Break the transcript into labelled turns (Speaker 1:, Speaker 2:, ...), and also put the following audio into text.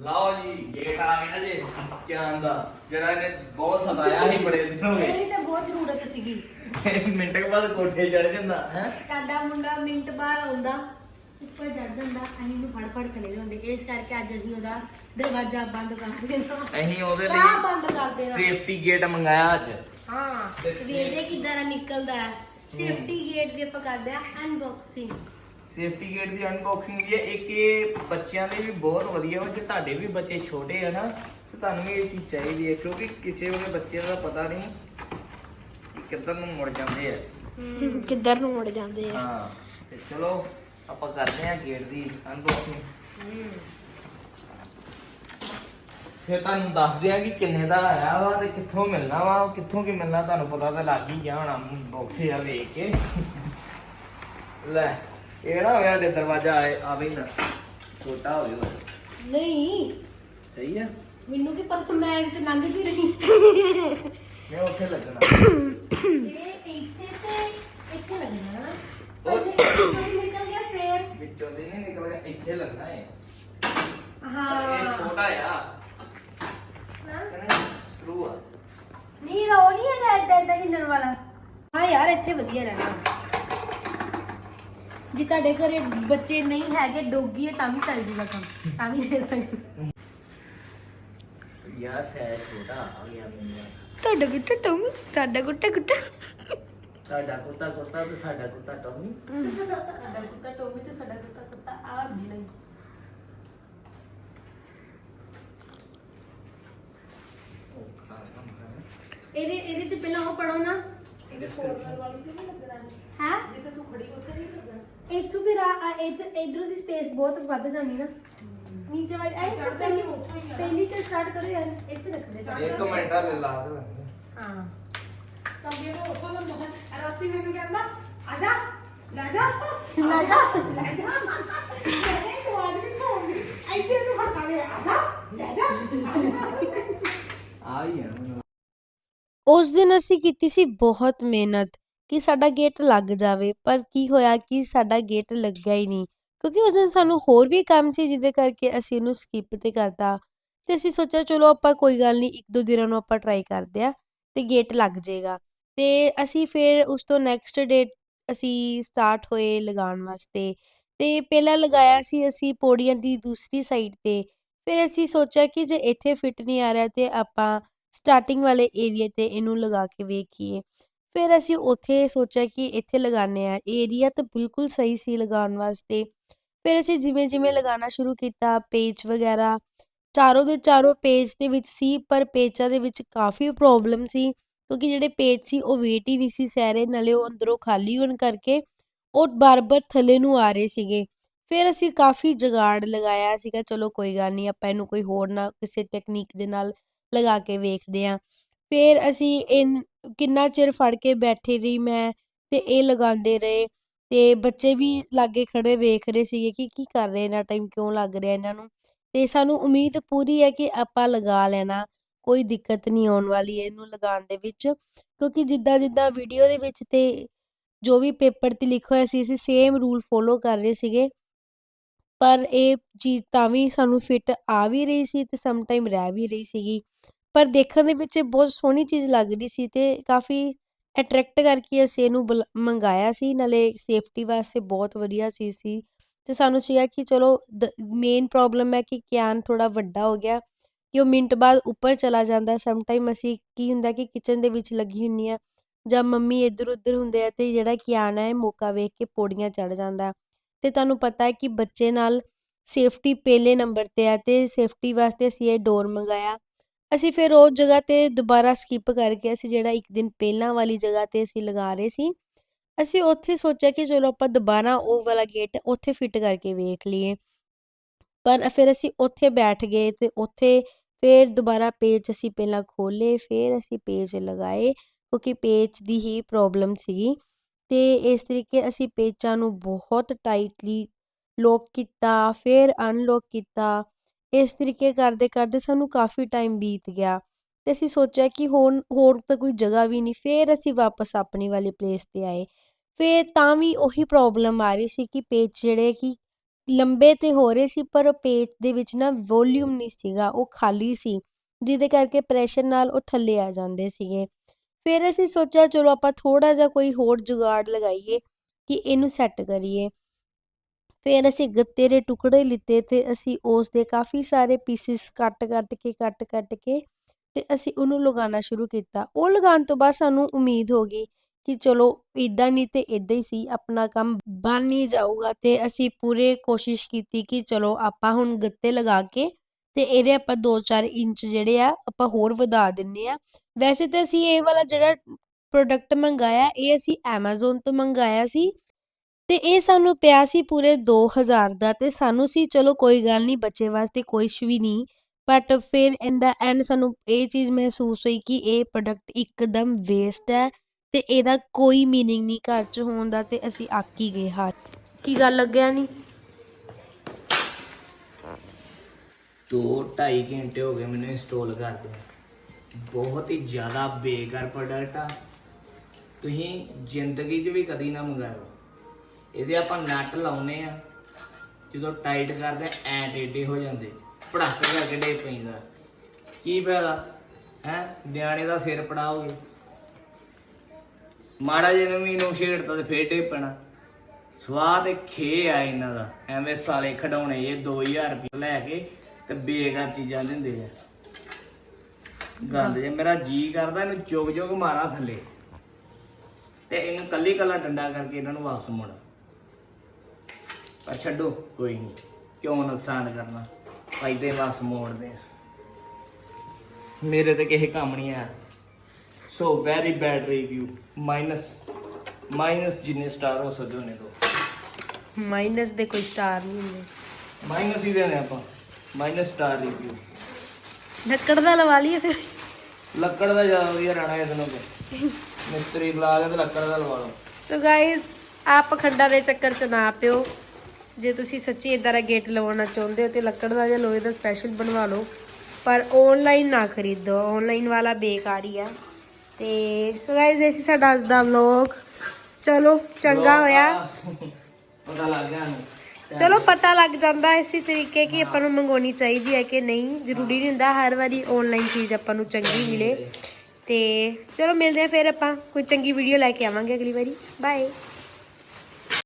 Speaker 1: ਲਓ ਜੀ ਗੇਟ ਆ ਗਿਆ ਜੇ। ਕਿਆਨ ਦਾ ਜਿਹੜਾ ਇਹਨੇ ਬਹੁਤ ਸਤਾਇਆ ਸੀ ਬੜੇ ਦਿਨ ਹੋ ਗਏ।
Speaker 2: ਤਾਂ ਬਹੁਤ ਜ਼ਰੂਰਤ ਸੀਗੀ।
Speaker 1: ਮਿੰਟ ਕੇ ਬਾਅਦ ਕੋਠੇ ਚੜ ਜਾਂਦਾ ਹੈ?
Speaker 2: ਸਾਡਾ ਮੁੰਡਾ ਮਿੰਟ ਬਾਅਦ ਆਉਂਦਾ ਉੱਪਰ ਚੜ ਜਾਂਦਾ ਅਸੀਂ ਨੂੰ ਫੜ ਫੜ ਕੇ ਲੈ ਜਾਂਦੇ। ਇਸ ਕਰਕੇ ਅੱਜ ਅਸੀਂ ਉਹਦਾ ਦਰਵਾਜ਼ਾ ਬੰਦ ਕਰ ਦੇਣਾ।
Speaker 1: ਅਸੀਂ ਉਹਦੇ ਲਈ
Speaker 2: ਬੰਦ ਕਰ ਦੇਣਾ।
Speaker 1: ਸੇਫਟੀ ਗੇਟ ਮੰਗਾਇਆ ਅੱਜ।
Speaker 2: ਹਾਂ
Speaker 1: ਤੇ
Speaker 2: ਵੇਖਦੇ ਕਿੱਦਾਂ ਨਿਕਲਦਾ। ਹੈ। ਸੇਫਟੀ ਗੇਟ ਦੇ ਆਪਾਂ ਕਰਦੇ ਆ ਅਨਬਾਕਸਿੰਗ
Speaker 1: ਸੇਫਟੀ ਗੇਟ ਦੀ ਅਨਬਾਕਸਿੰਗ ਵੀ ਹੈ। ਇੱਕ ਇਹ ਬੱਚਿਆਂ ਲਈ ਵੀ ਬਹੁਤ ਵਧੀਆ ਵਾ ਜੇ ਤੁਹਾਡੇ ਵੀ ਬੱਚੇ ਛੋਟੇ ਆ ਨਾ ਤੇ ਤੁਹਾਨੂੰ ਇਹ ਚੀਜ਼ ਚਾਹੀਦੀ ਹੈ ਕਿਉਂਕਿ ਕਿਸੇ ਵੇਲੇ ਬੱਚੇ ਦਾ ਪਤਾ ਨਹੀਂ ਕਿ ਕਿੱਧਰ ਨੂੰ ਮੁੜ ਜਾਂਦੇ ਆ।
Speaker 3: ਕਿੱਧਰ ਨੂੰ ਮੁੜ ਜਾਂਦੇ ਆ।
Speaker 1: ਹਾਂ ਤੇ ਚਲੋ ਆਪਾਂ ਕਰਦੇ ਹਾਂ ਗੇਟ ਦੀ ਅਨਬਾਕਸਿੰਗ ਫਿਰ ਤੁਹਾਨੂੰ ਦੱਸਦੇ ਆ ਕਿ ਕਿੰਨੇ ਦਾ ਆਇਆ ਵਾ ਤੇ ਕਿੱਥੋਂ ਮਿਲਣਾ ਵਾ ਕਿੱਥੋਂ ਕੀ ਮਿਲਣਾ ਤੁਹਾਨੂੰ ਪਤਾ ਤਾਂ ਲੱਗ ਹੀ ਗਿਆ ਹੋਣਾ ਬਾਕਸ ਆ ਵੇਖ ਕੇ। ਲੈ ਇਹ ਨਾ ਹੋਇਆ ਤੇ ਦਰਵਾਜ਼ਾ ਆਏ ਆਵੇ ਹੀ ਨਾ। ਛੋਟਾ ਹੋਵੇ ਉਹ
Speaker 2: ਨਹੀਂ।
Speaker 1: ਸਹੀ ਆ?
Speaker 2: ਮੈਨੂੰ ਕੀ ਪਤਾ ਮੈਂ ਤੇ ਲੰਘਦੀ ਰਹੀ।
Speaker 1: ਮੈਂ ਉੱਥੇ ਲੱਗਣਾ।
Speaker 2: ਇਹ ਇੱਥੇ ਤੇ ਇੱਥੇ ਲੱਗਣਾ ਨਾ।
Speaker 1: ਉਹ-
Speaker 2: ਕਦੀ ਕਦੀ ਨਿਕਲ ਗਿਆ ਫੇਰ।
Speaker 1: ਵਿੱਚੋਂ ਦੀ ਨਹੀਂ ਨਿਕਲ ਗਿਆ ਇੱਥੇ ਲੱਗਣਾ ਹੈ
Speaker 2: ਹਾਂ।
Speaker 1: ਇਹ ਛੋਟਾ ਆ।
Speaker 2: ਹਾਂ।
Speaker 1: ਸਕਰੂ ਆ।
Speaker 2: ਨਹੀਂ ਰੋ ਨਹੀਂ ਹੈਗਾ ਏਦਾਂ ਏਦਾਂ ਹਿੱਲਣ ਵਾਲਾ। ਹਾਂ ਯਾਰ ਇੱਥੇ ਵਧੀਆ ਰਹਿਣਾ। ਜੇ ਤੁਹਾਡੇ ਘਰੇ ਬੱਚੇ ਨਹੀਂ ਹੈਗੇ ਡੋਗੀ ਹੈ ਤਾਂ ਵੀ ਚੱਲ ਜੂਗਾ ਕੰਮ ਤਾਂ ਵੀ ਰਹਿ ਸਕਦੇ
Speaker 1: ਯਾਰ ਸਹਿ ਛੋਟਾ ਆ ਗਿਆ ਮੈਨੂੰ
Speaker 3: ਤੁਹਾਡਾ ਗੁੱਟਾ ਟੋਮੀ ਸਾਡਾ ਗੁੱਟਾ ਗੁੱਟਾ
Speaker 1: ਸਾਡਾ ਕੁੱਤਾ ਕੁੱਤਾ ਤੇ ਸਾਡਾ ਕੁੱਤਾ ਟੋਮੀ।
Speaker 2: ਸਾਡਾ ਕੁੱਤਾ ਟੋਮੀ ਤੇ ਸਾਡਾ ਕੁੱਤਾ ਕੁੱਤਾ ਆ ਵੀ ਨਹੀਂ। ਇਹਦੇ ਇਹਦੇ ਚ ਪਹਿਲਾਂ ਉਹ ਪੜੋ ਨਾ। ਇਹਦੇ ਕੋਰਨਰ ਵਾਲੀ ਤੇ ਨਹੀਂ ਲੱਗਣਾ। ਹੈ? ਜਿੱਥੇ ਤੂੰ ਖੜੀ ਉੱਥੇ ਨਹੀਂ ਲੱਗਣਾ। ਇੱਥੋਂ ਫਿਰ ਆ ਆ ਇੱਧਰ ਇਧਰੋਂ ਦੀ ਸਪੇਸ ਬਹੁਤ ਵੱਧ ਜਾਣੀ ਨਾ। ਨੀਚੇ ਵਾਲੀ ਆਈ ਪਹਿਲੀ ਪਹਿਲੀ ਤੇ ਸਟਾਰਟ ਕਰੋ ਯਾਰ ਇੱਥੇ ਰੱਖ ਦੇ
Speaker 1: ਇੱਕ ਮਿੰਟ ਆ ਲੈ ਲਾ ਦੇ
Speaker 2: ਹਾਂ।
Speaker 4: ਸੰਗੇ ਨੂੰ ਉੱਥੋਂ ਦਾ ਮੋਹਨ ਰਾਤੀ ਮੈਨੂੰ ਕਹਿੰਦਾ ਆ ਜਾ ਲੈ ਜਾ
Speaker 2: ਲੈ ਜਾ।
Speaker 4: ਲੈ ਜਾ। ਕਹਿੰਦੇ ਤੂੰ ਅੱਜ ਕਿੱਥੋਂ ਆਉਂਦੀ? ਇੱਥੇ ਨੂੰ ਫੜਕਾ ਗਿਆ ਆ ਜਾ ਲੈ ਜਾ ਆ ਜਾ।
Speaker 1: ਆ ਹੀ ਆ।
Speaker 5: ਉਸ ਦਿਨ ਅਸੀਂ ਕੀਤੀ ਸੀ ਬਹੁਤ ਮਿਹਨਤ। ਕਿ ਸਾਡਾ ਗੇਟ ਲੱਗ ਜਾਵੇ, ਪਰ ਕੀ ਹੋਇਆ ਕਿ ਸਾਡਾ ਗੇਟ ਲੱਗਿਆ ਹੀ ਨਹੀਂ, ਕਿਉਂਕਿ ਉਸ ਦਿਨ ਸਾਨੂੰ ਹੋਰ ਵੀ ਕੰਮ ਸੀ ਜਿਹਦੇ ਕਰਕੇ ਅਸੀਂ ਇਹਨੂੰ ਸਕਿਪ ਤੇ ਕਰਤਾ ਤੇ ਅਸੀਂ ਸੋਚਿਆ ਚਲੋ ਆਪਾਂ ਕੋਈ ਗੱਲ ਨਹੀਂ, ਇੱਕ ਦੋ ਦਿਨਾਂ ਨੂੰ ਆਪਾਂ ਟਰਾਈ ਕਰਦੇ ਆ ਤੇ ਗੇਟ ਲੱਗ ਜਾਏਗਾ ਤੇ ਅਸੀਂ ਫਿਰ ਉਸ ਤੋਂ ਨੈਕਸਟ ਡੇ ਅਸੀਂ ਸਟਾਰਟ ਹੋਏ ਲਗਾਉਣ ਵਾਸਤੇ ਤੇ ਪਹਿਲਾਂ ਲਗਾਇਆ ਸੀ ਅਸੀਂ ਪੌੜੀਆਂ ਦੀ ਦੂਸਰੀ ਸਾਈਡ ਤੇ, ਫਿਰ ਅਸੀਂ ਸੋਚਿਆ ਕਿ ਜੇ ਇੱਥੇ ਫਿੱਟ ਨਹੀਂ ਆ ਰਿਹਾ ਤੇ ਆਪਾਂ ਸਟਾਰਟਿੰਗ ਵਾਲੇ ਏਰੀਆ ਤੇ ਇਹਨੂੰ ਲਗਾ ਕੇ ਵੇਖੀਏ। ਫਿਰ ਅਸੀਂ ਉੱਥੇ ਸੋਚਿਆ ਕਿ ਇੱਥੇ ਲਗਾਉਂਦੇ ਆ ਏਰੀਆ ਤਾਂ ਬਿਲਕੁਲ ਸਹੀ ਸੀ ਲਗਾਉਣ ਵਾਸਤੇ। ਫਿਰ ਅਸੀਂ ਜਿਵੇਂ ਜਿਵੇਂ ਲਗਾਉਣਾ ਸ਼ੁਰੂ ਕੀਤਾ ਪੇਜ ਵਗੈਰਾ, ਚਾਰੋਂ ਦੇ ਚਾਰੋਂ ਪੇਜ ਦੇ ਵਿੱਚ ਸੀ, ਪਰ ਪੇਚਾਂ ਦੇ ਵਿੱਚ ਕਾਫੀ ਪ੍ਰੋਬਲਮ ਸੀ, ਕਿਉਂਕਿ ਜਿਹੜੇ ਪੇਜ ਸੀ ਉਹ ਵੇਟ ਹੀ ਨਹੀਂ ਸੀ ਸਹਿ ਨਾਲੇ ਉਹ ਅੰਦਰੋਂ ਖਾਲੀ ਹੋਣ ਕਰਕੇ ਉਹ ਬਾਰ-ਬਾਰ ਥੱਲੇ ਨੂੰ ਆ ਰਹੇ ਸੀਗੇ। ਫਿਰ ਅਸੀਂ ਕਾਫੀ ਜਗਾੜ ਲਗਾਇਆ ਸੀਗਾ, ਚਲੋ ਕੋਈ ਗੱਲ ਨਹੀਂ, ਆਪਾਂ ਇਹਨੂੰ ਕੋਈ ਹੋਰ ਨਾ ਕਿਸੇ ਟੈਕਨੀਕ ਦੇ ਨਾਲ ਲਗਾ ਕੇ ਵੇਖਦੇ ਆ ਫਿਰ ਅਸੀਂ ਇਨ ਕਿੰਨਾ ਚਿਰ ਫੜ ਕੇ ਬੈਠੀ ਰਹੀ ਮੈਂ ਤੇ ਇਹ ਲਗਾਉਂਦੇ ਰਹੇ ਤੇ ਬੱਚੇ ਵੀ ਲਾਗੇ ਖੜੇ ਵੇਖ ਰਹੇ ਸੀਗੇ ਕਿ ਕੀ ਕਰ ਰਹੇ ਇਹਨਾਂ ਟਾਈਮ ਕਿਉਂ ਲੱਗ ਰਿਹਾ ਇਹਨਾਂ ਨੂੰ ਤੇ ਸਾਨੂੰ ਉਮੀਦ ਪੂਰੀ ਹੈ ਕਿ ਆਪਾਂ ਲਗਾ ਲੈਣਾ, ਕੋਈ ਦਿੱਕਤ ਨਹੀਂ ਆਉਣ ਵਾਲੀ ਇਹਨੂੰ ਲਗਾਉਣ ਦੇ ਵਿੱਚ ਕਿਉਂਕਿ ਜਿੱਦਾਂ ਜਿੱਦਾਂ ਵੀਡੀਓ ਦੇ ਵਿੱਚ ਤੇ ਜੋ ਵੀ ਪੇਪਰ ਤੇ ਲਿਖਿਆ ਹੋਇਆ ਸੀ, ਅਸੀਂ ਸੇਮ ਰੂਲ ਫੋਲੋ ਕਰ ਰਹੇ ਸੀਗੇ। ਪਰ ਇਹ ਚੀਜ਼ ਤਾਂ ਵੀ ਸਾਨੂੰ ਫਿੱਟ ਆ ਵੀ ਰਹੀ ਸੀ ਤੇ ਸਮ ਟਾਈਮ ਰਹਿ ਵੀ ਰਹੀ ਸੀਗੀ। ਪਰ ਦੇਖਣ ਦੇ ਵਿੱਚ ਇਹ ਬਹੁਤ ਸੋਹਣੀ ਚੀਜ਼ ਲੱਗ ਰਹੀ ਸੀ ਤੇ ਕਾਫੀ ਅਟਰੈਕਟ ਕਰਕੇ ਅਸੀਂ ਇਹਨੂੰ ਬੁਲ- ਮੰਗਾਇਆ ਸੀ, ਨਾਲੇ ਸੇਫਟੀ ਵਾਸਤੇ ਬਹੁਤ ਵਧੀਆ ਚੀਜ਼ ਸੀ ਤੇ ਸਾਨੂੰ ਸੀਗਾ ਕਿ ਚਲੋ ਮੇਨ ਪ੍ਰੋਬਲਮ ਹੈ ਕਿ ਕਿਆਨ ਥੋੜਾ ਵੱਡਾ ਹੋ ਗਿਆ, ਕਿ ਉਹ ਮਿੰਟ ਬਾਅਦ ਉੱਪਰ ਚਲਾ ਜਾਂਦਾ ਸਮ ਟਾਈਮ ਅਸੀਂ ਕੀ ਹੁੰਦਾ ਕਿ ਕਿਚਨ ਦੇ ਵਿੱਚ ਲੱਗੀ ਹੁੰਨੀ ਆ ਜਾਂ ਮੰਮੀ ਇੱਧਰ ਉੱਧਰ ਹੁੰਦੇ ਆ ਤੇ ਜਿਹੜਾ ਕਿਆਨ ਹੈ ਇਹ ਮੌਕਾ ਵੇਖ ਕੇ ਪੌੜੀਆਂ ਚੜ ਜਾਂਦਾ ਤੇ ਤੁਹਾਨੂੰ ਪਤਾ ਹੈ ਕਿ ਬੱਚੇ ਨਾਲ ਸੇਫਟੀ ਪਹਿਲੇ ਨੰਬਰ ਤੇ ਹੈ ਤੇ ਸੇਫਟੀ ਵਾਸਤੇ ਅਸੀਂ ਇਹ ਡੋਰ ਮੰਗਾਇਆ ਅਸੀਂ ਫਿਰ ਉਹ ਜਗ੍ਹਾ ਤੇ ਦੁਬਾਰਾ ਸਕਿਪ ਕਰਕੇ ਅਸੀਂ ਜਿਹੜਾ ਇੱਕ ਦਿਨ ਪਹਿਲਾਂ ਵਾਲੀ ਜਗ੍ਹਾ ਤੇ ਅਸੀਂ ਲਗਾ ਰਹੇ ਸੀ, ਅਸੀਂ ਉੱਥੇ ਸੋਚਿਆ ਕਿ ਚਲੋ ਆਪਾਂ ਦੁਬਾਰਾ ਉਹ ਵਾਲਾ ਗੇਟ ਉੱਥੇ ਫਿੱਟ ਕਰਕੇ ਵੇਖ ਲਈਏ। ਪਰ ਫਿਰ ਅਸੀਂ ਉੱਥੇ ਬੈਠ ਗਏ ਤੇ ਉੱਥੇ ਫਿਰ ਦੁਬਾਰਾ ਪੇਜ ਅਸੀਂ ਪਹਿਲਾਂ ਖੋਲੇ ਫਿਰ ਅਸੀਂ ਪੇਜ ਲਗਾਏ ਕਿਉਂਕਿ ਪੇਜ ਦੀ ਹੀ ਪ੍ਰੋਬਲਮ ਸੀਗੀ ਤੇ ਇਸ ਤਰੀਕੇ ਅਸੀਂ ਪੇਚਾਂ ਨੂੰ ਬਹੁਤ ਟਾਈਟਲੀ ਲੋਕ ਕੀਤਾ, ਫਿਰ ਅਨਲੋਕ ਕੀਤਾ। ਇਸ ਤਰੀਕੇ ਕਰਦੇ ਕਰਦੇ ਸਾਨੂੰ ਕਾਫੀ ਟਾਈਮ ਬੀਤ ਗਿਆ ਤੇ ਅਸੀਂ ਸੋਚਿਆ ਕਿ ਹੋਰ ਹੋਰ ਤਾਂ ਕੋਈ ਜਗ੍ਹਾ ਵੀ ਨਹੀਂ, ਫਿਰ ਅਸੀਂ ਵਾਪਸ ਆਪਣੀ ਵਾਲੀ ਪਲੇਸ ਤੇ ਆਏ। ਫਿਰ ਤਾਂ ਵੀ ਉਹੀ ਪ੍ਰੋਬਲਮ ਆ ਰਹੀ ਸੀ ਕਿ ਪੇਜ ਜਿਹੜੇ ਕਿ ਲੰਬੇ ਤੇ ਹੋ ਰਹੇ ਸੀ, ਪਰ ਪੇਜ ਦੇ ਵਿੱਚ ਨਾ ਵੋਲਿਊਮ ਨਹੀਂ ਸੀਗਾ, ਉਹ ਖਾਲੀ ਸੀ, ਜਿਹਦੇ ਕਰਕੇ ਪ੍ਰੈਸ਼ਰ ਨਾਲ ਉਹ ਥੱਲੇ ਆ ਜਾਂਦੇ ਸੀਗੇ। ਫਿਰ ਅਸੀਂ ਸੋਚਿਆ, ਚਲੋ ਆਪਾਂ ਥੋੜਾ ਜਿਹਾ ਕੋਈ ਹੋਰ ਜੁਗਾੜ ਲਗਾਈਏ ਕਿ ਇਹਨੂੰ ਸੈੱਟ ਕਰੀਏ। ਫਿਰ ਅਸੀਂ ਗੱਤੇ ਦੇ ਟੁਕੜੇ ਲਿੱਤੇ ਤੇ ਅਸੀਂ ਉਸ ਦੇ ਕਾਫੀ ਸਾਰੇ ਪੀਸਿਸ ਕੱਟ ਕੱਟ ਕੇ, ਕੱਟ ਕੱਟ ਕੇ ਤੇ ਅਸੀਂ ਉਹਨੂੰ ਲਗਾਉਣਾ ਸ਼ੁਰੂ ਕੀਤਾ। ਉਹ ਲਗਾਉਣ ਤੋਂ ਬਾਅਦ ਸਾਨੂੰ ਉਮੀਦ ਹੋ ਗਈ ਕਿ ਚਲੋ ਇਦਾਂ ਨਹੀਂ ਤੇ ਇਦਾਂ ਹੀ ਸੀ, ਆਪਣਾ ਕੰਮ ਬਣ ਹੀ ਜਾਊਗਾ ਤੇ ਅਸੀਂ ਪੂਰੇ ਕੋਸ਼ਿਸ਼ ਕੀਤੀ ਕਿ ਚਲੋ ਆਪਾਂ ਹੁਣ ਗੱਤੇ ਲਗਾ ਕੇ ਤੇ ਇਹਦੇ ਆਪਾਂ 2-4 ਇੰਚ ਜਿਹੜੇ ਆ ਆਪਾਂ ਹੋਰ ਵਧਾ ਦਿੰਨੇ ਆ। ਵੈਸੇ ਤਾਂ ਅਸੀਂ ਇਹ ਵਾਲਾ ਜਿਹੜਾ ਪ੍ਰੋਡਕਟ ਮੰਗਾਇਆ, ਇਹ ਅਸੀਂ Amazon ਤੋਂ ਮੰਗਾਇਆ ਸੀ ਤੇ ਇਹ ਸਾਨੂੰ ਪਿਆ ਸੀ ਪੂਰੇ 2000 ਦਾ ਤੇ ਸਾਨੂੰ ਸੀ, ਚਲੋ ਕੋਈ ਗੱਲ ਨਹੀਂ ਬੱਚੇ ਵਾਸਤੇ ਕੁਝ ਵੀ ਨਹੀਂ ਬਟ ਫਿਰ ਇਨ ਦਾ ਐਂਡ ਸਾਨੂੰ ਇਹ ਚੀਜ਼ ਮਹਿਸੂਸ ਹੋਈ ਕਿ ਇਹ ਪ੍ਰੋਡਕਟ ਇੱਕਦਮ ਵੇਸਟ ਹੈ ਤੇ ਇਹਦਾ ਕੋਈ ਮੀਨਿੰਗ ਨਹੀਂ ਘਰ 'ਚ ਹੋਣ ਦਾ ਤੇ ਅਸੀਂ ਅੱਕ ਹੀ ਗਏ ਹਾਰ। ਕੀ ਗੱਲ ਲੱਗਿਆ ਨਹੀਂ
Speaker 1: ਦੋ 2.5 ਘੰਟੇ ਹੋ ਗਏ ਮੈਨੂੰ ਇੰਸਟਾਲ ਕਰਦੇ ਬਹੁਤ ਹੀ ਜ਼ਿਆਦਾ ਬੇਕਾਰ ਪ੍ਰੋਡਕਟ ਆ। ਤੁਸੀਂ ਜ਼ਿੰਦਗੀ 'ਚ ਵੀ ਕਦੀ ਨਾ ਮੰਗਾਓ ਇਹਦੇ ਆਪਾਂ ਨਟ ਲਾਉਨੇ ਆ। ਜਦੋਂ ਟਾਈਟ ਕਰਦੇ ਐ ਟੇਡੇ ਹੋ ਜਾਂਦੇ। ਪੜਾਕ ਕਰਕੇ ਡੇ ਪੈਂਦਾ। ਕੀ ਫਾਇਦਾ? ਹੈ? ਨਿਆਣੇ ਦਾ ਸਿਰ ਪੜਾਓਗੇ। ਮਾੜਾ ਜਿਹਾ ਵੀ ਨੂੰ ਛੇੜਤਾ ਤੇ ਫੇਰ ਡੇ ਪੈਣਾ। ਸਵਾਦ ਤੇ ਖੇ ਆ ਇਹਨਾਂ ਦਾ। ਐਵੇਂ ਸਾਲੇ ਖਡਾਉਣੇ ਇਹ 2000 ਰੁਪਏ ਲੈ ਕੇ ਤੇ ਬੇਕਾਰ ਚੀਜ਼ਾਂ ਦਿੰਦੇ ਆ। ਗੰਦ ਜੇ ਮੇਰਾ ਜੀ ਕਰਦਾ, ਇਹਨੂੰ ਚੁਗ ਚੁਗ ਮਾਰਾਂ ਥੱਲੇ। ਤੇ ਇਹਨੂੰ ਕੱਲੀ ਕੱਲਾ ਡੰਡਾ ਕਰਕੇ ਇਹਨਾਂ ਨੂੰ ਵਾਪਸ ਮੋੜ। ਪਰ ਛੱਡੋ। ਕੋਈ ਨਹੀਂ ਕਿਉਂ ਨੁਕਸਾਨ ਕਰਨਾ? ਫਾਇਦੇ ਵਾਪਸ ਮੋੜਦੇ ਆ। ਮੇਰੇ ਤੇ ਕਿਸੇ ਕੰਮ ਨਹੀਂ ਆ so very bad review minus minus ਜਿੰਨੇ ਸਟਾਰ ਹੋ ਸਕਦੇ ਹੋਣੇ ਦੋ।
Speaker 5: ਮਾਈਨਸ ਦੇ ਕੋਈ ਸਟਾਰ ਨਹੀਂ ਹੁੰਦੇ।
Speaker 1: ਮਾਈਨਸ ਹੀ ਦੇਣੇ ਆਪਾਂ। ਮਾਈਨਸ ਸਟਾਰ ਰਿਵਿਊ
Speaker 5: ਲੱਕੜ ਦਾ ਲਵਾ ਲਈਏ ਫਿਰ।
Speaker 1: ਲੱਕੜ ਦਾ ਜ਼ਿਆਦਾ ਵਧੀਆ ਰਹਿਣਾ ਇਹਦੇ ਨਾਲ ਤੇ। ਮਿਸਤਰੀ ਬੁਲਾ ਕੇ ਤੇ ਲੱਕੜ ਦਾ ਲਵਾ ਲਓ।
Speaker 5: ਸੋ ਗਾਇਸ ਆਪ ਖੰਡਾ ਦੇ ਚੱਕਰ ਚ ਨਾ ਪਿਓ। ਜੇ ਤੁਸੀਂ ਸੱਚੀ ਇਦਾਂ ਦਾ ਗੇਟ ਲਵਾਉਣਾ ਚਾਹੁੰਦੇ ਹੋ ਤੇ ਲੱਕੜ ਦਾ ਜਾਂ ਲੋਹੇ ਦਾ ਸਪੈਸ਼ਲ ਬਣਵਾ ਲਓ ਪਰ ਆਨਲਾਈਨ ਨਾ ਖਰੀਦੋ। ਆਨਲਾਈਨ ਵਾਲਾ ਬੇਕਾਰ ਹੀ ਆ। ਤੇ ਸੋ ਗਾਇਸ ਇਹ ਸੀ ਸਾਡਾ ਅੱਜ ਦਾ ਵਲੌਗ ਚਲੋ ਚੰਗਾ ਹੋਇਆ।
Speaker 1: ਪਤਾ ਲੱਗ ਗਿਆ ਨੂੰ
Speaker 5: ਚਲੋ ਪਤਾ ਲੱਗ ਜਾਂਦਾ ਇਸੇ ਤਰੀਕੇ ਕਿ ਆਪਾਂ ਨੂੰ ਮੰਗਾਉਣੀ ਚਾਹੀਦੀ ਹੈ ਕਿ ਨਹੀਂ। ਜ਼ਰੂਰੀ ਨਹੀਂ ਹੁੰਦਾ ਹਰ ਵਾਰੀ ਆਨਲਾਈਨ ਚੀਜ਼ ਆਪਾਂ ਨੂੰ ਚੰਗੀ ਮਿਲੇ। ਤੇ ਚਲੋ ਮਿਲਦੇ ਆ ਫਿਰ ਆਪਾਂ। ਕੋਈ ਚੰਗੀ ਵੀਡੀਓ ਲੈ ਕੇ ਆਵਾਂਗੇ ਅਗਲੀ ਵਾਰੀ। ਬਾਏ